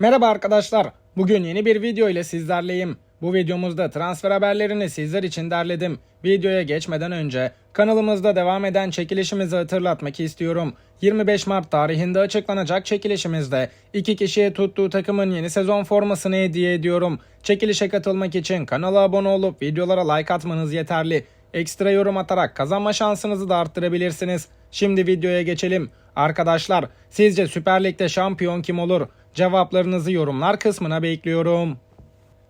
Merhaba arkadaşlar. Bugün yeni bir video ile sizlerleyim. Bu videomuzda transfer haberlerini sizler için derledim. Videoya geçmeden önce kanalımızda devam eden çekilişimizi hatırlatmak istiyorum. 25 Mart tarihinde açıklanacak çekilişimizde iki kişiye tuttuğu takımın yeni sezon formasını hediye ediyorum. Çekilişe katılmak için kanala abone olup videolara like atmanız yeterli. Ekstra yorum atarak kazanma şansınızı da arttırabilirsiniz. Şimdi videoya geçelim. Arkadaşlar sizce Süper Lig'de şampiyon kim olur? Cevaplarınızı yorumlar kısmına bekliyorum.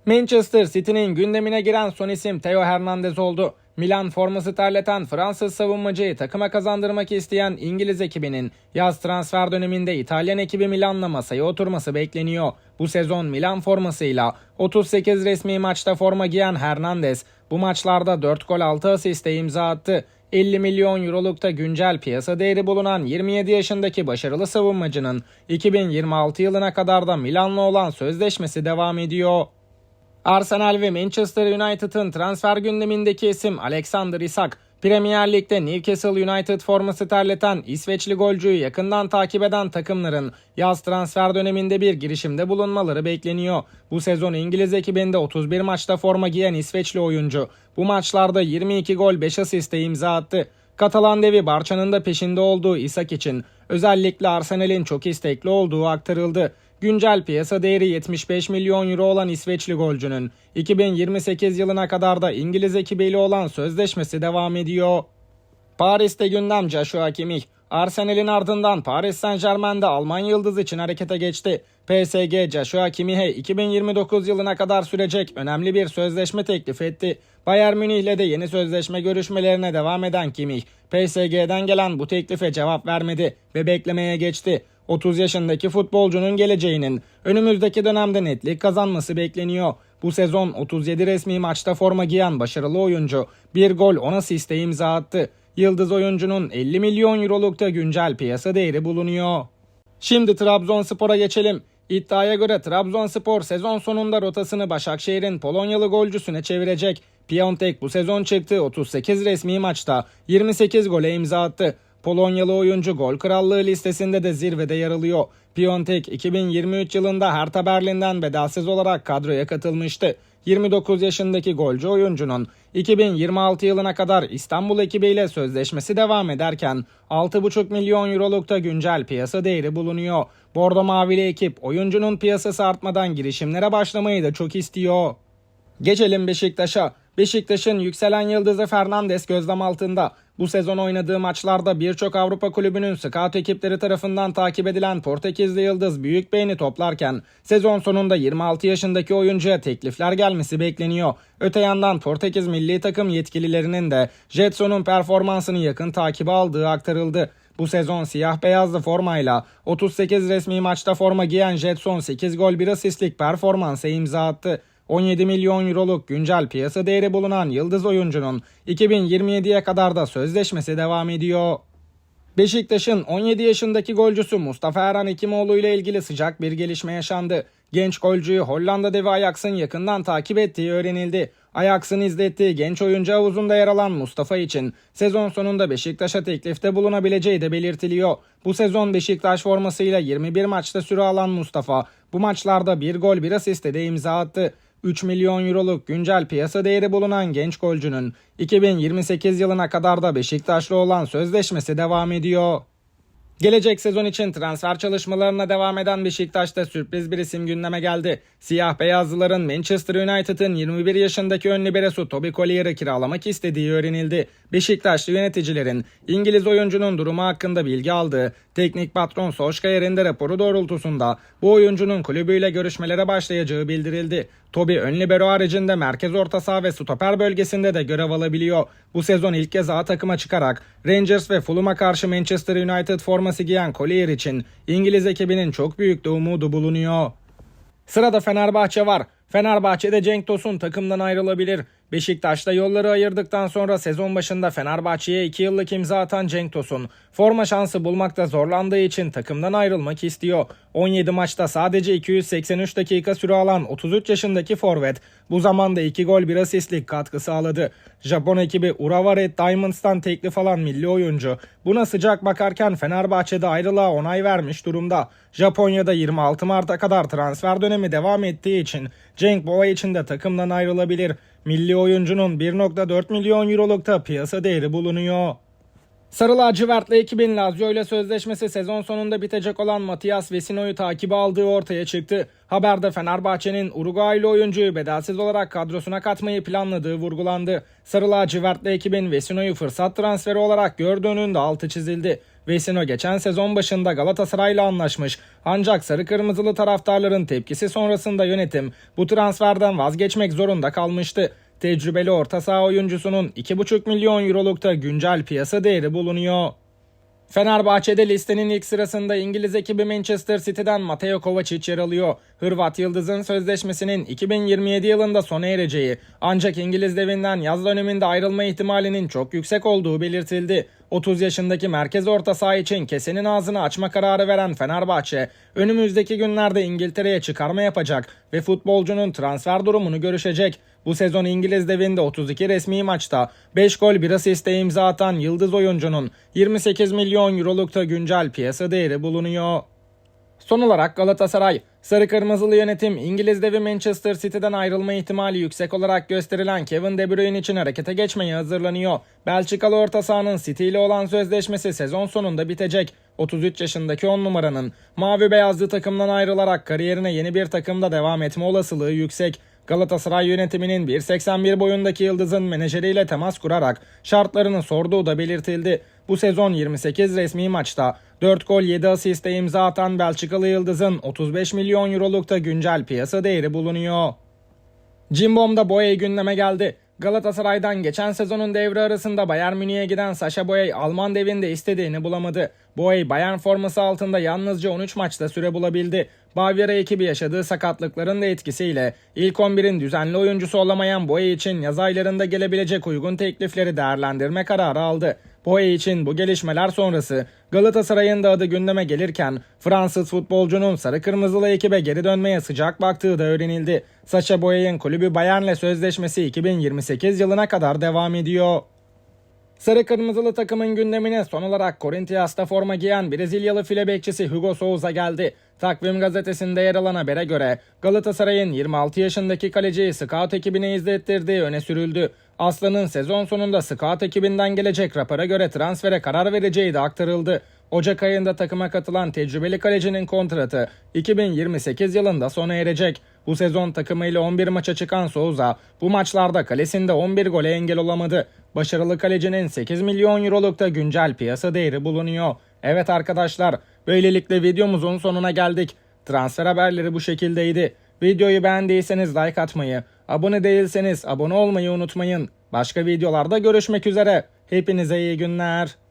Manchester City'nin gündemine giren son isim Theo Hernandez oldu. Milan forması terleten Fransız savunmacıyı takıma kazandırmak isteyen İngiliz ekibinin yaz transfer döneminde İtalyan ekibi Milan'la masaya oturması bekleniyor. Bu sezon Milan formasıyla 38 resmi maçta forma giyen Hernandez bu maçlarda 4 gol 6 asiste imza attı. 50 milyon eurolukta güncel piyasa değeri bulunan 27 yaşındaki başarılı savunmacının 2026 yılına kadar da Milan'la olan sözleşmesi devam ediyor. Arsenal ve Manchester United'ın transfer gündemindeki isim Alexander Isak, Premier Lig'de Newcastle United forması terleten İsveçli golcüyü yakından takip eden takımların yaz transfer döneminde bir girişimde bulunmaları bekleniyor. Bu sezon İngiliz ekibinde 31 maçta forma giyen İsveçli oyuncu bu maçlarda 22 gol 5 asiste imza attı. Katalan devi Barça'nın da peşinde olduğu Isak için özellikle Arsenal'in çok istekli olduğu aktarıldı. Güncel piyasa değeri 75 milyon euro olan İsveçli golcünün 2028 yılına kadar da İngiliz ekibiyle olan sözleşmesi devam ediyor. Paris'te gündem Joshua Kimmich. Arsenal'in ardından Paris Saint Germain'de Alman yıldız için harekete geçti. PSG Joshua Kimmich'e 2029 yılına kadar sürecek önemli bir sözleşme teklif etti. Bayern Münih'le de yeni sözleşme görüşmelerine devam eden Kimmich, PSG'den gelen bu teklife cevap vermedi ve beklemeye geçti. 30 yaşındaki futbolcunun geleceğinin önümüzdeki dönemde netlik kazanması bekleniyor. Bu sezon 37 resmi maçta forma giyen başarılı oyuncu bir gol 10 asiste imza attı. Yıldız oyuncunun 50 milyon eurolukta güncel piyasa değeri bulunuyor. Şimdi Trabzonspor'a geçelim. İddiaya göre Trabzonspor sezon sonunda rotasını Başakşehir'in Polonyalı golcüsüne çevirecek. Piontek bu sezon çıktığı 38 resmi maçta 28 gole imza attı. Polonyalı oyuncu gol krallığı listesinde de zirvede yer alıyor. Piontek 2023 yılında Hertha Berlin'den bedelsiz olarak kadroya katılmıştı. 29 yaşındaki golcü oyuncunun 2026 yılına kadar İstanbul ekibiyle sözleşmesi devam ederken 6,5 milyon eurolukta güncel piyasa değeri bulunuyor. Bordo Mavili ekip oyuncunun piyasası artmadan girişimlere başlamayı da çok istiyor. Geçelim Beşiktaş'a. Beşiktaş'ın yükselen yıldızı Fernandes gözlem altında. Bu sezon oynadığı maçlarda birçok Avrupa kulübünün scout ekipleri tarafından takip edilen Portekizli yıldız büyük beğeni toplarken sezon sonunda 26 yaşındaki oyuncuya teklifler gelmesi bekleniyor. Öte yandan Portekiz milli takım yetkililerinin de Jetson'un performansını yakın takibe aldığı aktarıldı. Bu sezon siyah beyazlı formayla 38 resmi maçta forma giyen Jetson 8 gol 1 asistlik performansa imza attı. 17 milyon euroluk güncel piyasa değeri bulunan yıldız oyuncunun 2027'ye kadar da sözleşmesi devam ediyor. Beşiktaş'ın 17 yaşındaki golcüsü Mustafa Erhan Hekimoğlu ile ilgili sıcak bir gelişme yaşandı. Genç golcüyü Hollanda devi Ajax'ın yakından takip ettiği öğrenildi. Ajax'ın izlettiği genç oyuncu havuzunda yer alan Mustafa için sezon sonunda Beşiktaş'a teklifte bulunabileceği de belirtiliyor. Bu sezon Beşiktaş formasıyla 21 maçta süre alan Mustafa bu maçlarda 1 gol 1 asiste de imza attı. 3 milyon euroluk güncel piyasa değeri bulunan genç golcünün 2028 yılına kadar da Beşiktaşlı olan sözleşmesi devam ediyor. Gelecek sezon için transfer çalışmalarına devam eden Beşiktaş'ta sürpriz bir isim gündeme geldi. Siyah beyazlıların Manchester United'ın 21 yaşındaki ön liberosu Toby Collier'ı kiralamak istediği öğrenildi. Beşiktaşlı yöneticilerin İngiliz oyuncunun durumu hakkında bilgi aldığı teknik patron Solskjaer'in de raporu doğrultusunda bu oyuncunun kulübüyle görüşmelere başlayacağı bildirildi. Toby ön libero haricinde merkez orta saha ve stoper bölgesinde de görev alabiliyor. Bu sezon ilk kez A takıma çıkarak Rangers ve Fulham'a karşı Manchester United forması giyen Collier için İngiliz ekibinin çok büyük de umudu bulunuyor. Sırada Fenerbahçe var. Fenerbahçe'de Cenk Tosun takımdan ayrılabilir. Beşiktaş'ta yolları ayırdıktan sonra sezon başında Fenerbahçe'ye 2 yıllık imza atan Cenk Tosun, forma şansı bulmakta zorlandığı için takımdan ayrılmak istiyor. 17 maçta sadece 283 dakika süre alan 33 yaşındaki forvet bu zamanda 2 gol 1 asistlik katkı sağladı. Japon ekibi Urawa Red Diamonds'tan teklif alan milli oyuncu buna sıcak bakarken Fenerbahçe'de ayrılığa onay vermiş durumda. Japonya'da 26 Mart'a kadar transfer dönemi devam ettiği için Cenk bu ay içinde takımdan ayrılabilir. Milli oyuncunun 1.4 milyon eurolukta piyasa değeri bulunuyor. Sarı lacivertli ekibin Lazio ile sözleşmesi sezon sonunda bitecek olan Matias Vesino'yu takibe aldığı ortaya çıktı. Haberde Fenerbahçe'nin Uruguaylı oyuncuyu bedelsiz olarak kadrosuna katmayı planladığı vurgulandı. Sarı lacivertli ekibin Vesino'yu fırsat transferi olarak gördüğünün de altı çizildi. Vesino geçen sezon başında Galatasaray'la anlaşmış ancak sarı kırmızılı taraftarların tepkisi sonrasında yönetim bu transferden vazgeçmek zorunda kalmıştı. Tecrübeli orta saha oyuncusunun 2,5 milyon eurolukta güncel piyasa değeri bulunuyor. Fenerbahçe'de listenin ilk sırasında İngiliz ekibi Manchester City'den Mateo Kovacic yer alıyor. Hırvat Yıldız'ın sözleşmesinin 2027 yılında sona ereceği ancak İngiliz devinden yaz döneminde ayrılma ihtimalinin çok yüksek olduğu belirtildi. 30 yaşındaki merkez orta saha için kesenin ağzını açma kararı veren Fenerbahçe, önümüzdeki günlerde İngiltere'ye çıkarma yapacak ve futbolcunun transfer durumunu görüşecek. Bu sezon İngiliz devinde 32 resmi maçta 5 gol 1 asiste imza atan yıldız oyuncunun 28 milyon eurolukta güncel piyasa değeri bulunuyor. Son olarak Galatasaray, Sarı Kırmızılı yönetim İngiliz devi Manchester City'den ayrılma ihtimali yüksek olarak gösterilen Kevin De Bruyne için harekete geçmeye hazırlanıyor. Belçikalı orta sahanın City ile olan sözleşmesi sezon sonunda bitecek. 33 yaşındaki 10 numaranın mavi beyazlı takımdan ayrılarak kariyerine yeni bir takımda devam etme olasılığı yüksek. Galatasaray yönetiminin 1.81 boyundaki yıldızın menajeriyle temas kurarak şartlarını sorduğu da belirtildi. Bu sezon 28 resmi maçta 4 gol 7 asiste imza atan Belçikalı yıldızın 35 milyon eurolukta güncel piyasa değeri bulunuyor. Cimbom'da Boye gündeme geldi. Galatasaray'dan geçen sezonun devre arasında Bayern Münih'e giden Sasha Boye Alman devinde istediğini bulamadı. Boye Bayern forması altında yalnızca 13 maçta süre bulabildi. Bavyera ekibi yaşadığı sakatlıkların da etkisiyle ilk 11'in düzenli oyuncusu olamayan Boye için yaz aylarında gelebilecek uygun teklifleri değerlendirme kararı aldı. Boye için bu gelişmeler sonrası Galatasaray'ın da adı gündeme gelirken Fransız futbolcunun sarı kırmızılı ekibe geri dönmeye sıcak baktığı da öğrenildi. Sacha Boye'nin kulübü Bayern'le sözleşmesi 2028 yılına kadar devam ediyor. Sarı kırmızılı takımın gündemine son olarak Corinthians'ta forma giyen Brezilyalı file bekçisi Hugo Souza geldi. Takvim gazetesinde yer alan habere göre Galatasaray'ın 26 yaşındaki kaleciyi scout ekibine izlettirdiği öne sürüldü. Aslan'ın sezon sonunda scout ekibinden gelecek rapora göre transfere karar vereceği de aktarıldı. Ocak ayında takıma katılan tecrübeli kalecinin kontratı 2028 yılında sona erecek. Bu sezon takımıyla 11 maça çıkan Souza bu maçlarda kalesinde 11 gole engel olamadı. Başarılı kalecinin 8 milyon eurolukta güncel piyasa değeri bulunuyor. Evet arkadaşlar böylelikle videomuzun sonuna geldik. Transfer haberleri bu şekildeydi. Videoyu beğendiyseniz like atmayı, abone değilseniz abone olmayı unutmayın. Başka videolarda görüşmek üzere. Hepinize iyi günler.